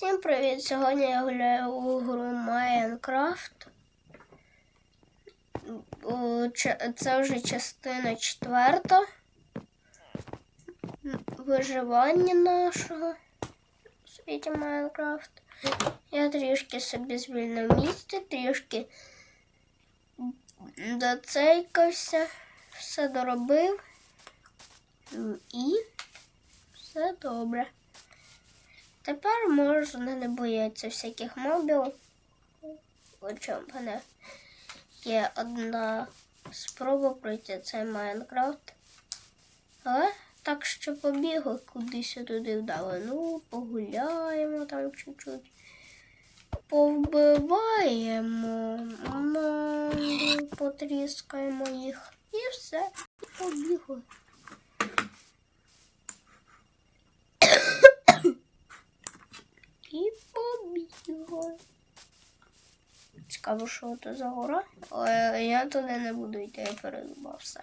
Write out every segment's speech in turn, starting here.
Всім привіт! Сьогодні я гуляю у гру Майнкрафт. Це вже частина четверта. Виживання нашого у світі Майнкрафт. Я трішки собі звільнив місце, трішки доцейкався, все доробив і все добре. Тепер можна не боятися всяких мобів. Хоча в мене є одна спроба пройти цей Майнкрафт. Але так що побігли кудись туди вдали. Ну, погуляємо там чуть-чуть. Повбиваємо, потріскаємо їх і все, побігли. І побігли. Цікаво, що це за гора. Але я туди не буду йти, я передумав все.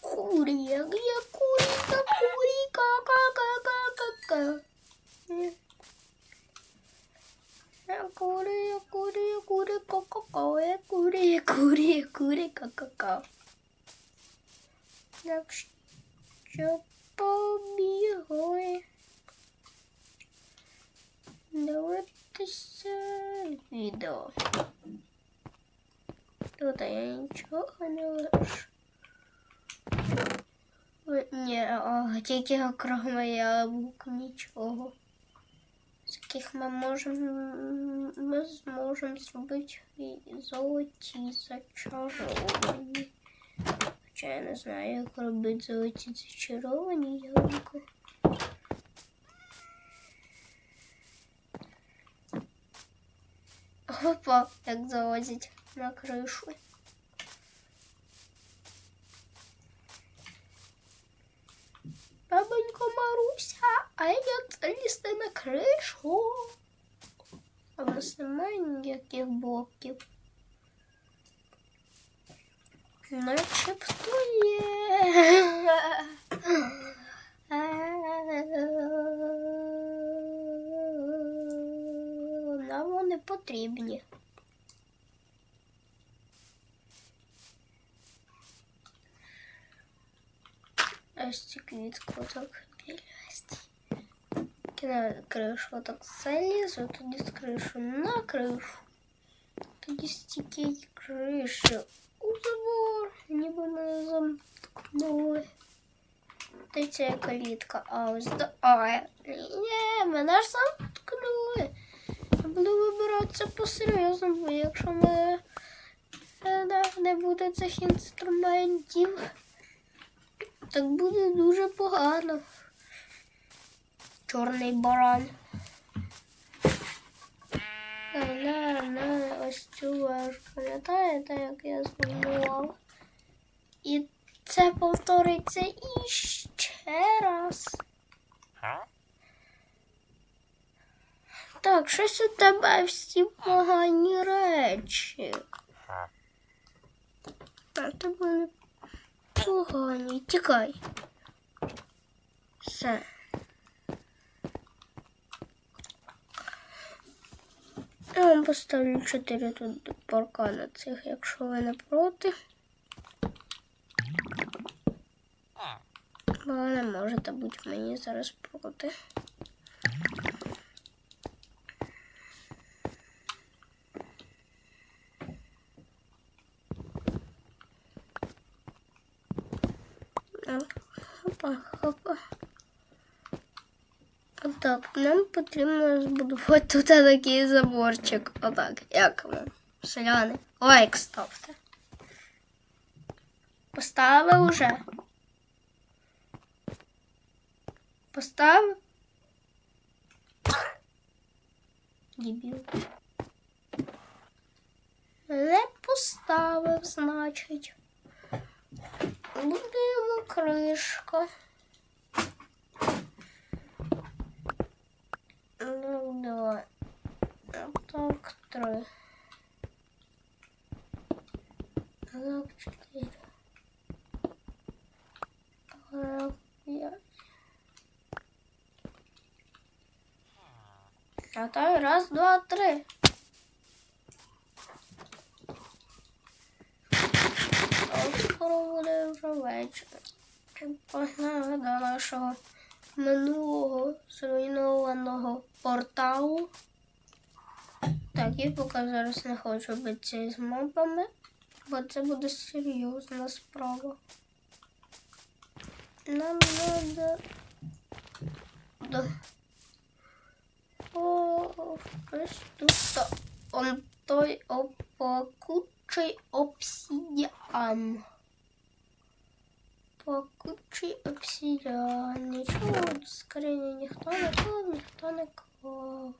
Курія, куріка, куріка, ка-ка-ка-ка-ка. Курія, курія, курія, ка-ка-ка, курія, курія, курія, ка-ка-ка. Так що побігли. Дивитися відео. Тут я нічого не лишу. Ні, о, тільки окремо яблук, нічого. З яких ми можемо ми зможемо зробити золоті зачаровані. Хоча я не знаю, як робити золоті зачаровані яблука. Опа, як залазить на кришу. Бабонько Маруся, а як залізти на кришу? А в нас немає ніяких блоків. Начебто є. потрібні. Ось цю квітку так білюсті. На кришу так залізу, тоді з кришу на кришу. Тоді з цієї криші у забор, ніби не замкнули. Та ця калітка, а ось до... Ой, ні, мене ж замкнули. Буду вибиратися по-серйозному, бо якщо ми е, не буде цих інструментів, так буде дуже погано. Чорний баран. На, на, ось цю вежу. Пам'ятаєте, як я збудував? І це повториться іще раз. Так, щось у тебе всі погані речі. А тебе не погані. Тікай. Все. Я вам поставлю 4 тут паркана цих, якщо ви не проти. Ви не можете бути мені зараз проти. Так, Отак, нам потрібно збудувати тут такий заборчик. Отак, як вам? Селяни. Лайк ставте. Поставив уже? Поставив? Дебіл. Не поставив, значить. Будемо кришка. Ну, давай. Так, три. Так, чотири. Так, п'ять. А так, раз, два, три. Скоро вже вечір. Погнали до нашого минулого зруйнованого порталу. Так, я поки зараз не хочу битися з мобами, бо це буде серйозна справа. Нам надо до О, ось тут он той опакучий обсідіан. Пакучий обсідіан. Нічого в скрині ніхто не клав, ніхто не клав.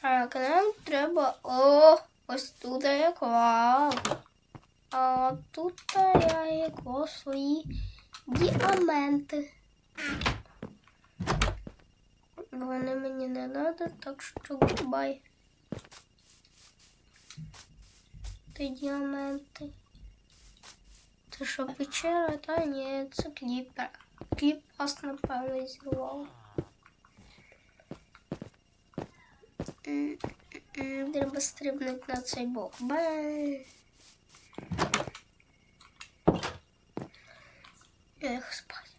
Так, нам треба. О, ось тут я клав. А тут я клав свої діаменти. Вони мені не треба, так що губай. Ти діаменти. Це що печера? Та ні, це кліпер. Кліп вас напевно зірвав. Треба стрибнути на цей бок. Бай. Я їх спаю.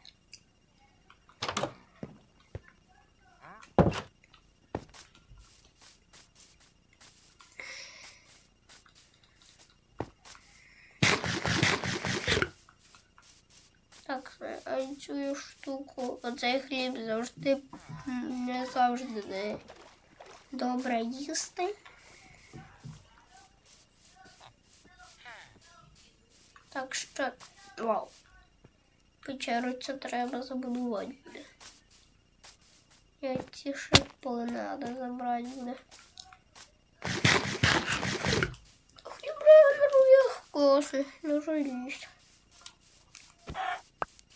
Так, а цю штуку, оцей хліб завжди не завжди добре їсти. Так що, вау. Печеру це треба забудувати буде. Я ці шипи треба забрати буде. Хліб регенерує коси, не жаліюсь.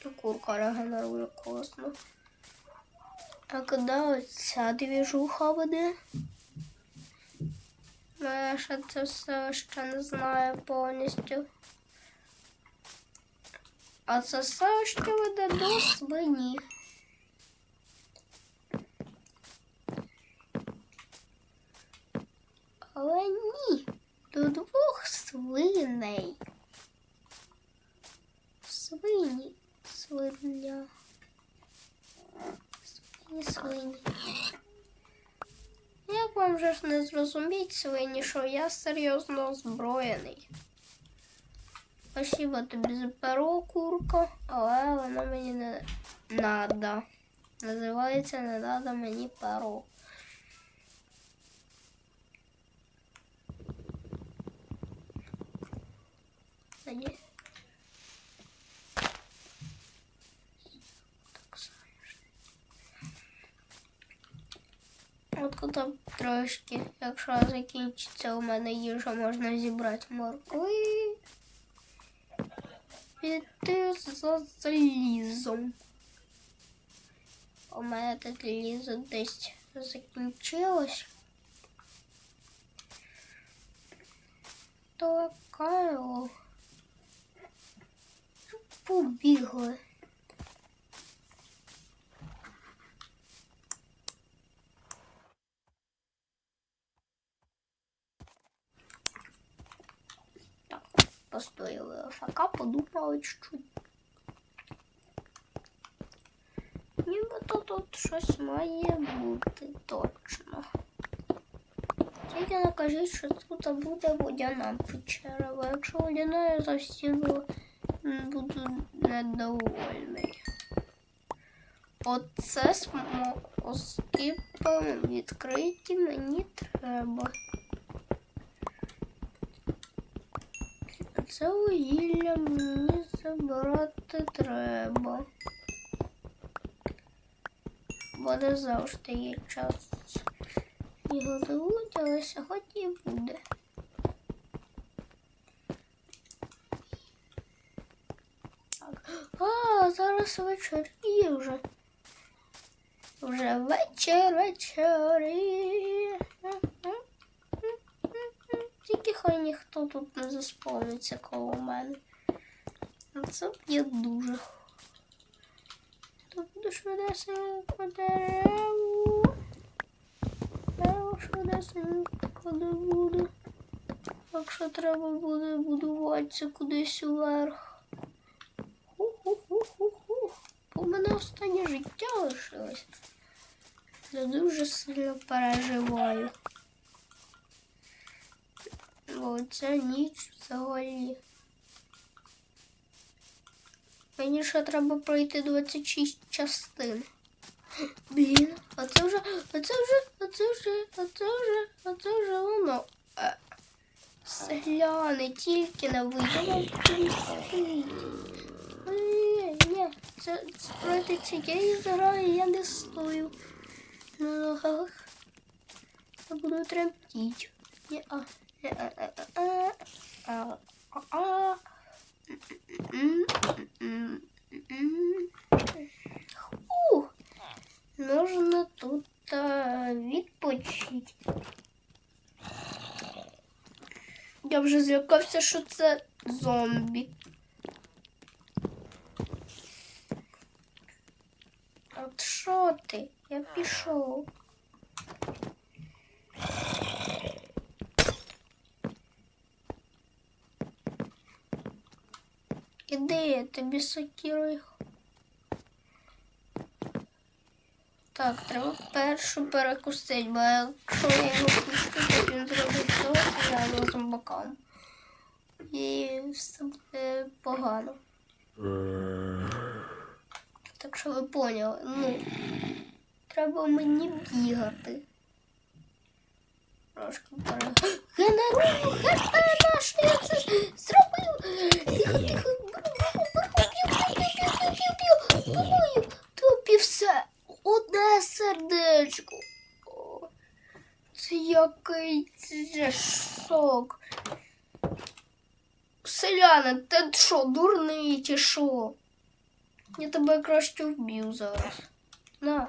І Курка регенерує косно. А коли оця двіжуха буде? Ну, Я ще це все ще не знаю повністю. А це все ще веде до свині. Але ні, до двох свиней. Свині, свиня. Свині, свині. Як вам же ж не зрозуміть, свині, що я серйозно озброєний? Спасибо тобі за перо, курка, але воно мені не надо. Називається не надо мені перо. Та ні. Так само ж. От коли трошки, якщо закінчиться у мене їжа, можна зібрати моркви. Піти за залізом. У мене тут лізо десь закінчилось. Такая. Побігли. Так, постояли АФК, подумали чуть-чуть. Нібито тут щось має бути точно. Тільки не кажіть, що тут буде водяна печера, бо якщо водяна, я зовсім бу- буду недовольний. Оце смоскипом відкриті мені треба. Це вугілля мені забирати треба. Бо не завжди є час його дадуть, але сьогодні буде. Так. А, зараз вечоріє вже. Вже вечір, вечоріє. Тільки хай ніхто тут не заспавниться коло мене. Це є дуже. Тут буду швидесенько дереву. Дерево швидесенько не буде. Якщо треба буде будуватися кудись уверх. Ху-ху-ху-ху-ху. Бо в мене останнє життя лишилось. Я дуже сильно переживаю. Ця ніч взагалі. Мені ще треба пройти 26 частин. Блін, а це вже, а це вже, а це вже, а це вже, а це вже воно. Е, Селяни, тільки не вийде. Ой, ні, це проти цієї заграю я не стою. На ногах. Я буду тремтіть. Ні, а, Можна тут а, відпочити. Я вже злякався, що це зомбі. От що ти? Я пішов. Я тобі сокірую. Так, треба першу перекусити, бо якщо я його пущу, то він зробить цього я зомбакам. І все буде погано. Так що ви поняли, ну, треба мені бігати. Трошки пере... Генерую ХП що я це зробив. Тихо, тихо, Буваю, тобі все. Одне сердечко. Це який це шок. Селяни, ти що, дурний чи що? Я тебе краще вб'ю зараз. На.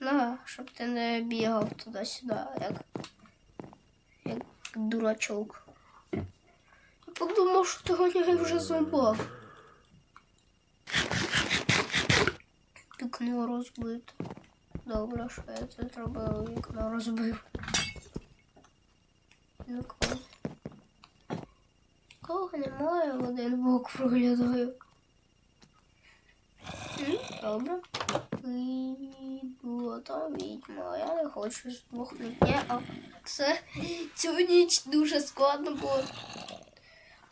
На, щоб ти не бігав туди-сюди, як, як дурачок. Я подумав, що ти ганяє вже зомбак. Вікно розбито. Добре, що я це зробив, вікно розбив. Нікого. Кого немає, в один бок проглядаю. Добре. Там відьма. Я не хочу здохнути. А це цю ніч дуже складно було.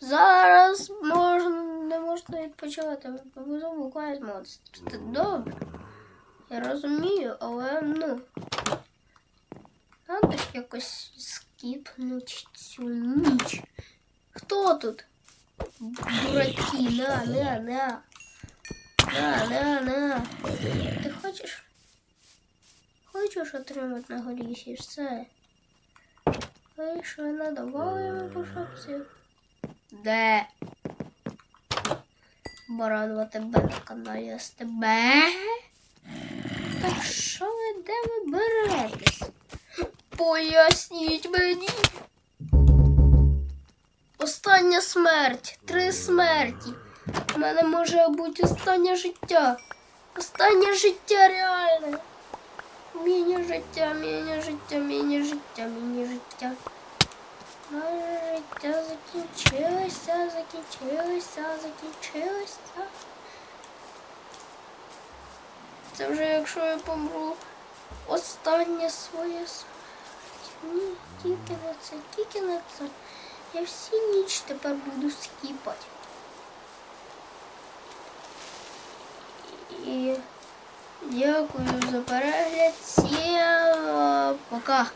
Зараз можна, не можна відпочивати, бо замукають монстр. Це добре. Я розумію, але ну. Надо ж якось скіпнути цю ніч. Хто тут? Дураки, на, на, на. На, на, на. Ти хочеш? Хочеш отримати на горіші все? Вийшли, надавали йому по шапці. Де? Баранова тебе на каналі СТБ. Так що ви де ви беретесь? Поясніть мені. Остання смерть. Три смерті. У мене може бути останнє життя. Останнє життя реальне. Міні життя, міні життя, міні життя, міні життя. Життя закінчилося, закінчилося, закінчилося. Це вже якщо я помру останнє своє. Ні, тільки на це, тільки на це. Я всі ніч тепер буду скіпати. І дякую за перегляд. Всім пока.